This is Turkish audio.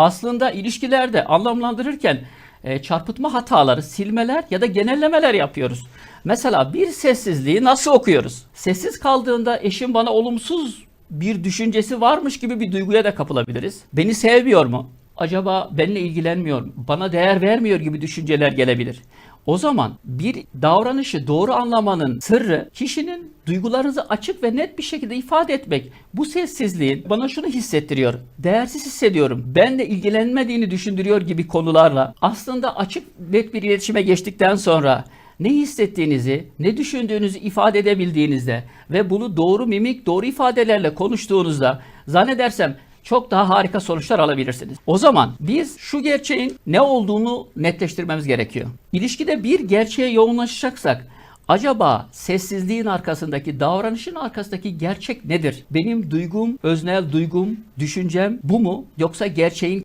aslında ilişkilerde anlamlandırırken e, çarpıtma hataları, silmeler ya da genellemeler yapıyoruz. Mesela bir sessizliği nasıl okuyoruz? Sessiz kaldığında eşim bana olumsuz bir düşüncesi varmış gibi bir duyguya da kapılabiliriz. Beni sevmiyor mu? Acaba benimle ilgilenmiyor? Bana değer vermiyor gibi düşünceler gelebilir. O zaman bir davranışı doğru anlamanın sırrı kişinin duygularınızı açık ve net bir şekilde ifade etmek. Bu sessizliğin bana şunu hissettiriyor. Değersiz hissediyorum. Benle ilgilenmediğini düşündürüyor gibi konularla aslında açık net bir iletişime geçtikten sonra ne hissettiğinizi, ne düşündüğünüzü ifade edebildiğinizde ve bunu doğru mimik, doğru ifadelerle konuştuğunuzda zannedersem çok daha harika sonuçlar alabilirsiniz. O zaman biz şu gerçeğin ne olduğunu netleştirmemiz gerekiyor. İlişkide bir gerçeğe yoğunlaşacaksak acaba sessizliğin arkasındaki, davranışın arkasındaki gerçek nedir? Benim duygum, öznel duygum, düşüncem bu mu? Yoksa gerçeğin